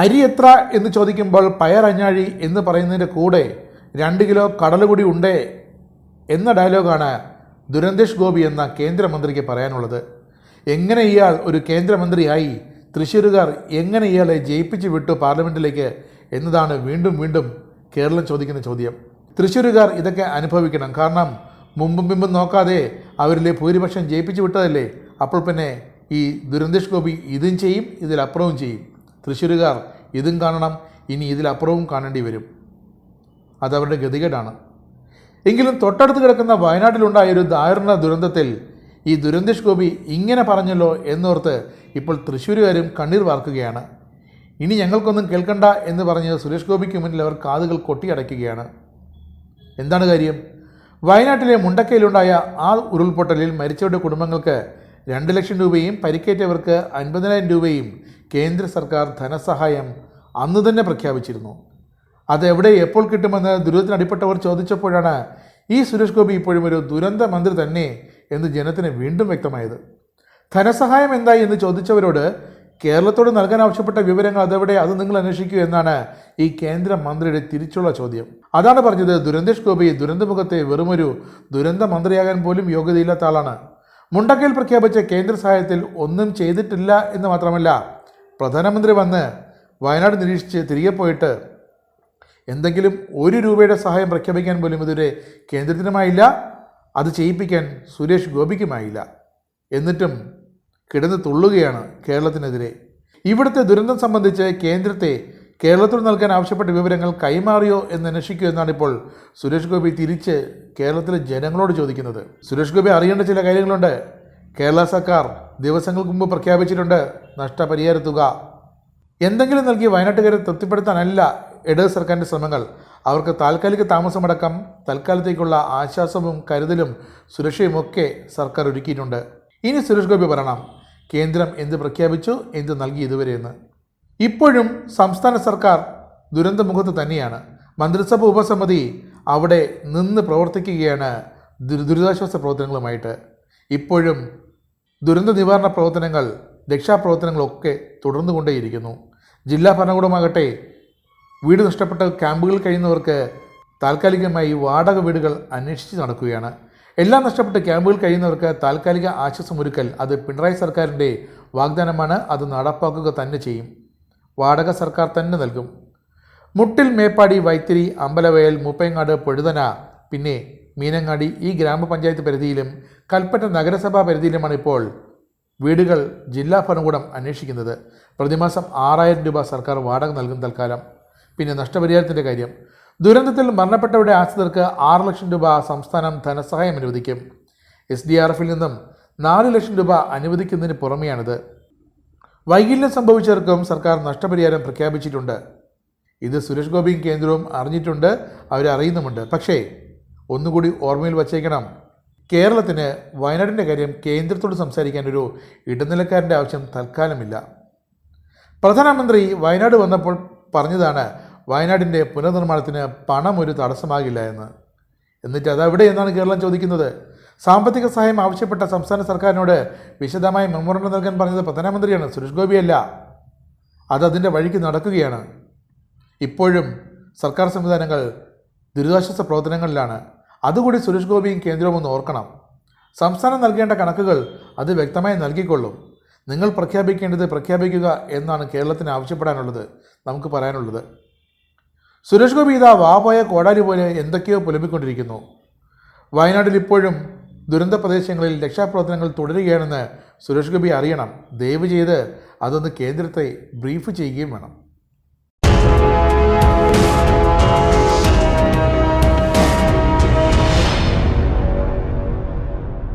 അരി എത്ര എന്ന് ചോദിക്കുമ്പോൾ പയറഞ്ഞാഴി എന്ന് പറയുന്നതിന്റെ കൂടെ രണ്ട് കിലോ കടലുകൂടി കൂടി ഉണ്ടേ എന്ന ഡയലോഗാണ് ദുരന്തേഷ് ഗോപി എന്ന കേന്ദ്രമന്ത്രിക്ക് പറയാനുള്ളത്. എങ്ങനെ ഇയാൾ ഒരു കേന്ദ്രമന്ത്രിയായി തൃശ്ശൂരുകാർ എങ്ങനെ ഇയാളെ ജയിപ്പിച്ച് വിട്ടു പാർലമെന്റിലേക്ക് എന്നതാണ് വീണ്ടും വീണ്ടും കേരളം ചോദിക്കുന്ന ചോദ്യം. തൃശ്ശൂരുകാർ ഇതൊക്കെ അനുഭവിക്കണം. കാരണം മുമ്പും പിമ്പും നോക്കാതെ അവരിലെ ഭൂരിപക്ഷം ജയിപ്പിച്ചു വിട്ടതല്ലേ? അപ്പോൾ പിന്നെ ഈ ദുരന്തേഷ് ഗോപി ഇതും ചെയ്യും ഇതിലപ്പുറവും ചെയ്യും. തൃശ്ശൂരുകാർ ഇതും കാണണം ഇനി ഇതിലപ്പുറവും കാണേണ്ടി വരും. അതവരുടെ ഗതികേടാണ്. എങ്കിലും തൊട്ടടുത്ത് കിടക്കുന്ന വയനാട്ടിലുണ്ടായ ഒരു ദാരുണ ദുരന്തത്തിൽ ഈ ദുരന്തേഷ് ഗോപി ഇങ്ങനെ പറഞ്ഞല്ലോ എന്നോർത്ത് ഇപ്പോൾ തൃശ്ശൂരുകാരും കണ്ണീർ വാർക്കുകയാണ്. ഇനി ഞങ്ങൾക്കൊന്നും കേൾക്കണ്ട എന്ന് പറഞ്ഞ് സുരേഷ് ഗോപിക്ക് മുന്നിൽ അവർ കാതുകൾ കൊട്ടിയടയ്ക്കുകയാണ്. എന്താണ് കാര്യം? വയനാട്ടിലെ മുണ്ടക്കയിലുണ്ടായ ആ ഉരുൾപൊട്ടലിൽ മരിച്ചവരുടെ കുടുംബങ്ങൾക്ക് രണ്ട് ലക്ഷം രൂപയും പരിക്കേറ്റവർക്ക് അൻപതിനായിരം രൂപയും കേന്ദ്ര സർക്കാർ ധനസഹായം അന്ന് തന്നെ പ്രഖ്യാപിച്ചിരുന്നു. എവിടെ എപ്പോൾ കിട്ടുമെന്ന് ദുരിതത്തിനടിപ്പെട്ടവർ ചോദിച്ചപ്പോഴാണ് ഈ സുരേഷ് ഗോപി ഇപ്പോഴും ഒരു ദുരന്ത മന്ത്രി തന്നെ എന്ന് ജനത്തിന് വീണ്ടും വ്യക്തമായത്. ധനസഹായം എന്തായി എന്ന് ചോദിച്ചവരോട് കേരളത്തോട് നൽകാൻ ആവശ്യപ്പെട്ട വിവരങ്ങൾ അതെവിടെ അത് നിങ്ങൾ അന്വേഷിക്കൂ എന്നാണ് ഈ കേന്ദ്ര മന്ത്രിയുടെ തിരിച്ചുള്ള ചോദ്യം. അതാണ് പറഞ്ഞത് ദുരന്തേഷ് ഗോപി ദുരന്തമുഖത്തെ വെറുമൊരു ദുരന്ത മന്ത്രിയാകാൻ പോലും യോഗ്യതയില്ലാത്ത ആളാണ്. മുണ്ടക്കയിൽ പ്രഖ്യാപിച്ച കേന്ദ്ര സഹായത്തിൽ ഒന്നും ചെയ്തിട്ടില്ല എന്ന് മാത്രമല്ല പ്രധാനമന്ത്രി വന്ന് വയനാട് നിരീക്ഷിച്ച് തിരികെ പോയിട്ട് എന്തെങ്കിലും ഒരു രൂപയുടെ സഹായം പ്രഖ്യാപിക്കാൻ പോലും ഇതുവരെ കേന്ദ്രത്തിനുമായില്ല അത് ചെയ്യിപ്പിക്കാൻ സുരേഷ് ഗോപിക്കുമായില്ല. എന്നിട്ടും കിടന്ന് തുള്ളുകയാണ് കേരളത്തിനെതിരെ. ഇവിടുത്തെ ദുരന്തം സംബന്ധിച്ച് കേന്ദ്രത്തെ കേരളത്തിൽ നൽകാൻ ആവശ്യപ്പെട്ട വിവരങ്ങൾ കൈമാറിയോ എന്ന് അന്വേഷിക്കൂ എന്നാണ് ഇപ്പോൾ സുരേഷ് ഗോപി തിരിച്ച് കേരളത്തിലെ ജനങ്ങളോട് ചോദിക്കുന്നത്. സുരേഷ് ഗോപി അറിയേണ്ട ചില കാര്യങ്ങളുണ്ട്. കേരള സർക്കാർ ദിവസങ്ങൾക്ക് മുമ്പ് പ്രഖ്യാപിച്ചിട്ടുണ്ട് നഷ്ടപരിഹാര തുക. എന്തെങ്കിലും നൽകി വയനാട്ടുകാരെ തൃപ്തിപ്പെടുത്താനല്ല ഇടത് സർക്കാരിന്റെ ശ്രമങ്ങൾ. അവർക്ക് താൽക്കാലിക താമസമടക്കം തൽക്കാലത്തേക്കുള്ള ആശ്വാസവും കരുതലും സുരക്ഷയും ഒക്കെ സർക്കാർ ഒരുക്കിയിട്ടുണ്ട്. ഇനി സുരേഷ് ഗോപി പറയണം കേന്ദ്രം എന്ത് പ്രഖ്യാപിച്ചു എന്ത് നൽകി ഇതുവരെയെന്ന് ഇപ്പോഴും സംസ്ഥാന സർക്കാർ ദുരന്തമുഖത്ത് തന്നെയാണ്. മന്ത്രിസഭ ഉപസമിതി അവിടെ നിന്ന് പ്രവർത്തിക്കുകയാണ് ദുരി- ദുരിതാശ്വാസ പ്രവർത്തനങ്ങളുമായിട്ട്. ഇപ്പോഴും ദുരന്ത നിവാരണ പ്രവർത്തനങ്ങൾ രക്ഷാപ്രവർത്തനങ്ങളൊക്കെ തുടർന്നുകൊണ്ടേയിരിക്കുന്നു. ജില്ലാ ഭരണകൂടമാകട്ടെ വീട് നഷ്ടപ്പെട്ട ക്യാമ്പുകളിൽ കഴിയുന്നവർക്ക് താൽക്കാലികമായി വാടക വീടുകൾ അന്വേഷിച്ച് നടക്കുകയാണ്. എല്ലാം നഷ്ടപ്പെട്ട് ക്യാമ്പുകളിൽ കഴിയുന്നവർക്ക് താൽക്കാലിക ആശ്വാസമൊരുക്കൽ അത് പിണറായി സർക്കാരിന്റെ വാഗ്ദാനമാണ്. അത് നടപ്പാക്കുക തന്നെ ചെയ്യും. വാടക സർക്കാർ തന്നെ നൽകും. മുട്ടിൽ മേപ്പാടി വൈത്തിരി അമ്പലവയൽ മൂപ്പയങ്ങാട് പൊഴുതന പിന്നെ മീനങ്ങാടി ഈ ഗ്രാമപഞ്ചായത്ത് പരിധിയിലും കൽപ്പറ്റ നഗരസഭാ പരിധിയിലുമാണ് ഇപ്പോൾ വീടുകൾ ജില്ലാ ഭരണകൂടം അന്വേഷിക്കുന്നത്. പ്രതിമാസം ആറായിരം രൂപ സർക്കാർ വാടക നൽകും തൽക്കാലം. പിന്നെ നഷ്ടപരിഹാരത്തിന്റെ കാര്യം. ദുരന്തത്തിൽ മരണപ്പെട്ടവരുടെ ആശ്രിതർക്ക് ആറ് ലക്ഷം രൂപ സംസ്ഥാനം ധനസഹായം അനുവദിക്കും. എസ് ഡി ആർ എഫിൽ നിന്നും നാല് ലക്ഷം രൂപ അനുവദിക്കുന്നതിന് പുറമെയാണിത്. വൈകല്യം സംഭവിച്ചവർക്കും സർക്കാർ നഷ്ടപരിഹാരം പ്രഖ്യാപിച്ചിട്ടുണ്ട്. ഇത് സുരേഷ് ഗോപിയും കേന്ദ്രവും അറിഞ്ഞിട്ടുണ്ട് അവരറിയുന്നുമുണ്ട്. പക്ഷേ ഒന്നുകൂടി ഓർമ്മയിൽ വച്ചേക്കണം. കേരളത്തിന് വയനാടിന്റെ കാര്യം കേന്ദ്രത്തോട് സംസാരിക്കാൻ ഒരു ഇടനിലക്കാരന്റെ ആവശ്യം തൽക്കാലമില്ല. പ്രധാനമന്ത്രി വയനാട് വന്നപ്പോൾ പറഞ്ഞതാണ് വയനാടിന്റെ പുനർനിർമ്മാണത്തിന് പണം ഒരു തടസ്സമാകില്ല എന്ന്. എന്നിട്ട് അതവിടെ എന്നാണ് കേരളം ചോദിക്കുന്നത്? സാമ്പത്തിക സഹായം ആവശ്യപ്പെട്ട സംസ്ഥാന സർക്കാരിനോട് വിശദമായ മെമ്മോറണ്ടം നൽകാൻ പറഞ്ഞത് പ്രധാനമന്ത്രിയാണ് സുരേഷ് ഗോപിയല്ല. അത് അതിന്റെ വഴിക്ക് നടക്കുകയാണ്. ഇപ്പോഴും സർക്കാർ സംവിധാനങ്ങൾ ദുരിതാശ്വാസ പ്രവർത്തനങ്ങളിലാണ്. അതുകൂടി സുരേഷ് ഗോപിയും കേന്ദ്രവും ഒന്ന് ഓർക്കണം. സംസ്ഥാനം നൽകേണ്ട കണക്കുകൾ അത് വ്യക്തമായി നൽകിക്കൊള്ളും. നിങ്ങൾ പ്രഖ്യാപിക്കേണ്ടത് പ്രഖ്യാപിക്കുക എന്നാണ് കേരളത്തിന് ആവശ്യപ്പെടാനുള്ളത്. നമുക്ക് പറയാനുള്ളത്. സുരേഷ് ഗോപി ഇതാ വാപോയ കോടാലി പോലെ എന്തൊക്കെയോ പുലമ്പിക്കൊണ്ടിരിക്കുന്നു വയനാട്ടിൽ ഇപ്പോഴും ദുരന്ത പ്രദേശങ്ങളിൽ രക്ഷാപ്രവർത്തനങ്ങൾ തുടരുകയാണെന്ന് സുരേഷ് ഗോപി അറിയണം. ദയവ് ചെയ്ത് അതൊന്ന് കേന്ദ്രത്തെ ബ്രീഫ് ചെയ്യുകയും വേണം.